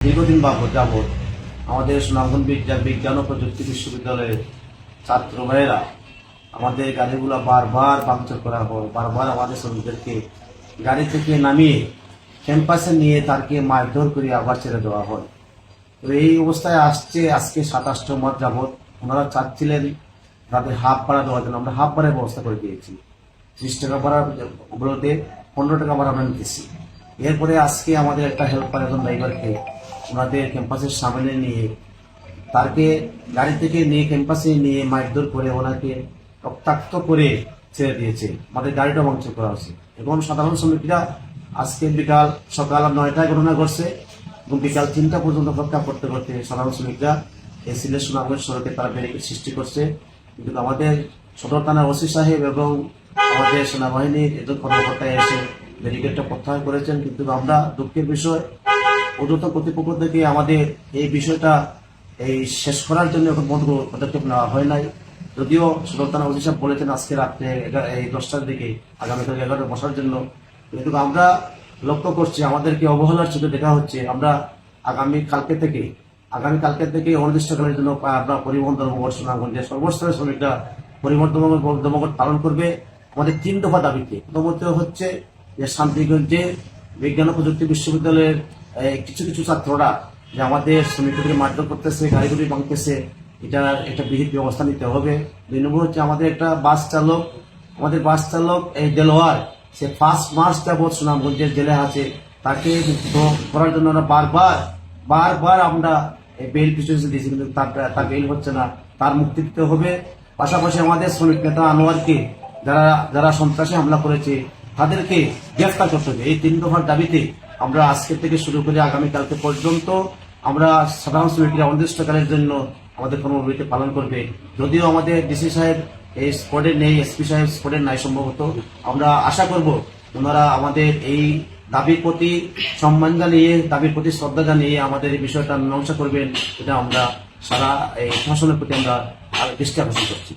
দীর্ঘদিন যাবৎ আমাদের সুনামগঞ্জ বিজ্ঞান বিজ্ঞান ও প্রযুক্তি বিশ্ববিদ্যালয়ের ছাত্র ভাইয়েরা আমাদের গাড়িগুলো বারবার পাংচার করা হয় বারবার আমাদের শ্রমিকদেরকে গাড়ি থেকে নামিয়ে ক্যাম্পাসে নিয়ে তারকে মারধর করে আবার ছেড়ে দেওয়া হয়। তো এই অবস্থায় আসছে, আজকে সাতাশটা মাস যাবৎ ওনারা চাচ্ছিলেন তাদের হাফ ভাড়া দেওয়ার জন্য। আমরা হাফ ভাড়ার ব্যবস্থা করে দিয়েছি। ত্রিশ টাকা ভাড়া বলতে পনেরো টাকা ভাড়া আমরা নিতেছি। এরপরে আজকে আমাদের একটা হেল্পার একজন ড্রাইভারকে ওনাদের ক্যাম্পাসের সামনে নিয়ে, তারকে গাড়ি থেকে নিয়ে ক্যাম্পাসে নিয়ে মারধর করে ওনাকে রক্তাক্ত করে ছেড়ে দিয়েছে। আমাদের গাড়িটা ভাঙচুর করা হয়েছে। এবং সাধারণ শ্রমিকরা আজকে বিকাল সকাল নয়টায় ঘটনা ঘটছে এবং বিকাল তিনটা পর্যন্ত অপেক্ষা করতে করতে সাধারণ শ্রমিকরা এই সিলেট সুনামগঞ্জ সড়কে তারা ব্যারিকেড সৃষ্টি করছে। কিন্তু আমাদের সদর থানার ওসি সাহেব এবং আমাদের সেনাবাহিনীর একজন কর্মকর্তা এসে ব্যারিকেডটা প্রত্যাহার করেছেন। কিন্তু আমরা দুঃখের বিষয় ঊর্ধ্বতন কর্তৃপক্ষ থেকে আমাদের এই বিষয়টা এই শেষ করার জন্য এখন বন্ধ পদক্ষেপ নেওয়া হয় নাই। যদিও সদর থানা সাহেব বলেছেন আজকে রাত্রে এই দশটার দিকে আগামীকাল এগারোটা বসার জন্য। কিন্তু আমরা লক্ষ্য করছি, আমাদেরকে অবহেলার চোখে দেখা হচ্ছে। আমরা আগামী কালকে থেকে, আগামী কালকে থেকে অনির্দিষ্টকালের জন্য আমরা পরিবহন ধর্মঘট সুনামগঞ্জের সর্বস্তরের শ্রমিকরা পরিবহন ধর্মঘট পালন করবে। আমাদের তিন দফা দাবিতে। প্রথমত হচ্ছে যে শান্তিগঞ্জে বিজ্ঞান ও প্রযুক্তি বিশ্ববিদ্যালয়ের কিছু কিছু ছাত্ররা যে আমাদের শ্রমিকদের মারধর করতেছে, গাড়িগুলি ভাঙতেছে এটা একটা বিহিত ব্যবস্থা নিতে হবে। দুই নম্বর হচ্ছে আমাদের একটা বাস চালক, আমাদের বাস চালক এই দেলোয়ার, সে ফার্স্ট মার্চ যাবৎ সুনামগঞ্জের জেলে আছে, তাকে মুক্ত করার জন্য আমরা বারবার বারবার আমরা বেল পিছনে দিয়েছি, কিন্তু তার তার বেল হচ্ছে না, তার মুক্তি দিতে হবে। পাশাপাশি আমাদের শ্রমিক নেতা আনোয়ারকে যারা যারা সন্ত্রাসী হামলা করেছে, তাদেরকে গ্রেফতার করতে হবে। এই তিন দফার দাবিতে আমরা আজকে থেকে শুরু করে আগামীকালকে পর্যন্ত। আমরা সাধারণ শ্রমিকরা অনির্দিষ্টকালের জন্য আমাদের কর্মবিরতি পালন করবে। যদিও আমাদের ডিসি সাহেব এই স্পটে নেই, এসপি সাহেব স্পটে নাই সম্ভবত। আমরা আশা করব ওনারা আমাদের এই দাবির প্রতি সম্মান জানিয়ে, দাবির প্রতি শ্রদ্ধা জানিয়ে আমাদের এই বিষয়টা মীমাংসা করবেন। এটা আমরা সারা এই প্রশাসনের প্রতি আমরা দৃষ্টি আকর্ষণ করছি।